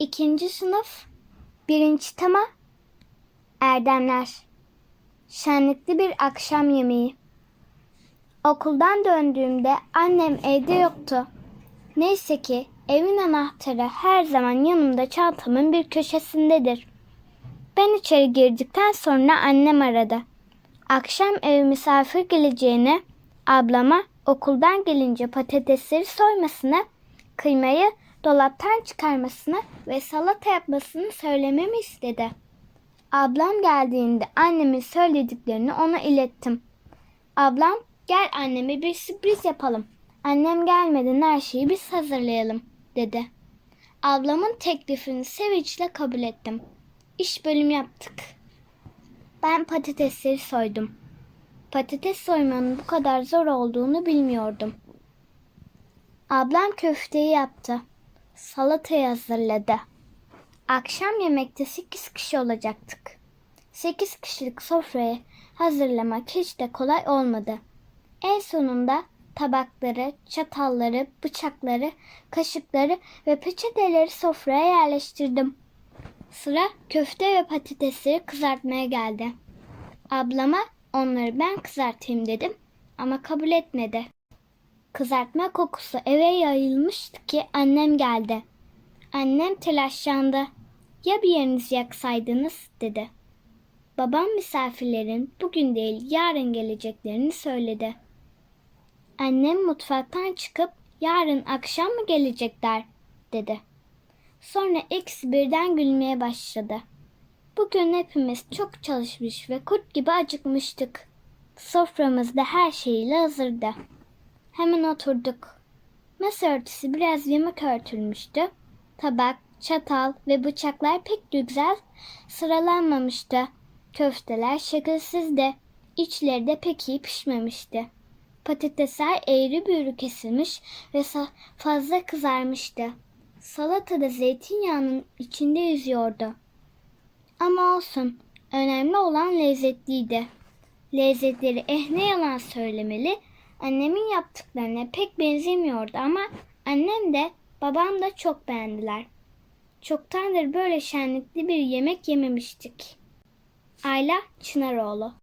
İkinci sınıf, birinci tema, Erdemler. Şenlikli bir akşam yemeği. Okuldan döndüğümde annem evde yoktu. Neyse ki evin anahtarı her zaman yanımda çantamın bir köşesindedir. Ben içeri girdikten sonra annem aradı. Akşam eve misafir geleceğini, ablama okuldan gelince patatesleri soymasını, kıymayı dolaptan çıkarmasını ve salata yapmasını söylememi istedi. Ablam geldiğinde annemin söylediklerini ona ilettim. Ablam gel anneme bir sürpriz yapalım. Annem gelmeden her şeyi biz hazırlayalım dedi. Ablamın teklifini sevinçle kabul ettim. İş bölüm yaptık. Ben patatesleri soydum. Patates soymanın bu kadar zor olduğunu bilmiyordum. Ablam köfteyi yaptı. Salatayı hazırladı. Akşam yemekte 8 kişi olacaktık. 8 kişilik sofrayı hazırlamak hiç de kolay olmadı. En sonunda tabakları, çatalları, bıçakları, kaşıkları ve peçeteleri sofraya yerleştirdim. Sıra köfte ve patatesleri kızartmaya geldi. Ablama onları ben kızartayım dedim ama kabul etmedi. Kızartma kokusu eve yayılmıştı ki annem geldi. Annem telaşlandı. Ya bir yerinizi yaksaydınız dedi. Babam misafirlerin bugün değil yarın geleceklerini söyledi. Annem mutfaktan çıkıp yarın akşam mı gelecekler dedi. Sonra eksi birden gülmeye başladı. Bugün hepimiz çok çalışmış ve kurt gibi acıkmıştık. Soframızda her şeyle hazırdı. Hemen oturduk. Masa örtüsü biraz yamuk örtülmüştü. Tabak, çatal ve bıçaklar pek güzel sıralanmamıştı. Köfteler şekilsizdi. İçleri de pek iyi pişmemişti. Patatesler eğri büğrü kesilmiş ve fazla kızarmıştı. Salata da zeytinyağının içinde yüzüyordu. Ama olsun, önemli olan lezzetliydi. Lezzetleri eh ne yalan söylemeli, annemin yaptıklarına pek benzemiyordu ama annem de babam da çok beğendiler. Çoktandır böyle şenlikli bir yemek yememiştik. Ayla Çınaroğlu